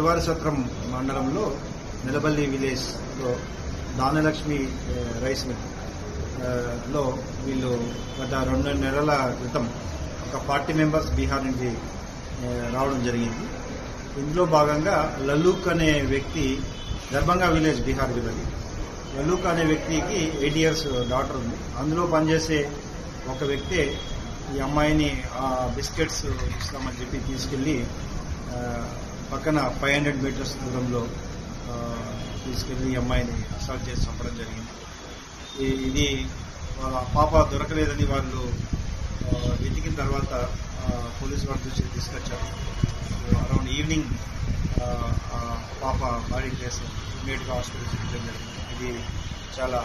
శ్రీవారి మండలంలో నిలబల్లి విలేజ్లో దానలక్ష్మి రైస్ మిల్లో వీళ్ళు గత రెండు నెలల క్రితం ఒక పార్టీ మెంబర్స్ బీహార్ నుంచి రావడం జరిగింది. ఇందులో భాగంగా లల్లూక్ అనే వ్యక్తి దర్భంగా విలేజ్ బీహార్ విలేజ్ లల్లూక్ అనే వ్యక్తికి ఎయిట్ ఇయర్స్ డాటర్ ఉంది. అందులో పనిచేసే ఒక వ్యక్తే ఈ అమ్మాయిని ఆ బిస్కెట్స్ ఇస్తామని చెప్పి తీసుకెళ్ళి పక్కన ఫైవ్ హండ్రెడ్ మీటర్స్ దూరంలో తీసుకెళ్ళి తీసుకెళ్ళి ఈ అమ్మాయిని అసాల్ట్ చేసి చంపడం జరిగింది. ఇది వాళ్ళ పాప దొరకలేదని వాళ్ళు వెతికిన తర్వాత పోలీసు వారి దృష్టికి తీసుకొచ్చారు. అరౌండ్ ఈవినింగ్ పాప బాడీ కేసు ఇమీడియట్గా హాస్పిటల్ చూపించడం జరిగింది. ఇది చాలా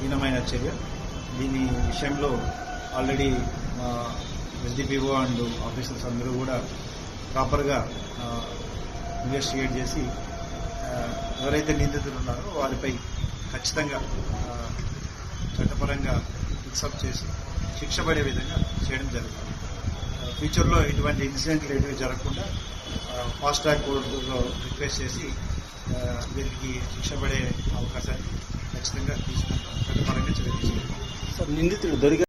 హీనమైన చర్య. దీని విషయంలో ఆల్రెడీ ఎస్డిపిఓ అండ్ ఆఫీసర్స్ అందరూ కూడా ప్రాపర్గా ఇన్వెస్టిగేట్ చేసి ఎవరైతే నిందితులు ఉన్నారో వారిపై ఖచ్చితంగా చట్టపరంగా ఫిక్సప్ చేసి శిక్ష పడే విధంగా చేయడం జరుగుతుంది. ఫ్యూచర్లో ఇటువంటి ఇన్సిడెంట్లు ఏవి జరగకుండా ఫాస్ట్ ట్రాక్ కోర్టులో రిక్వెస్ట్ చేసి వీరికి శిక్ష పడే అవకాశాన్ని ఖచ్చితంగా తీసుకుంటాం. చట్టపరంగా చర్య తీసుకుంటాం సార్ నిందితుడు దొరిక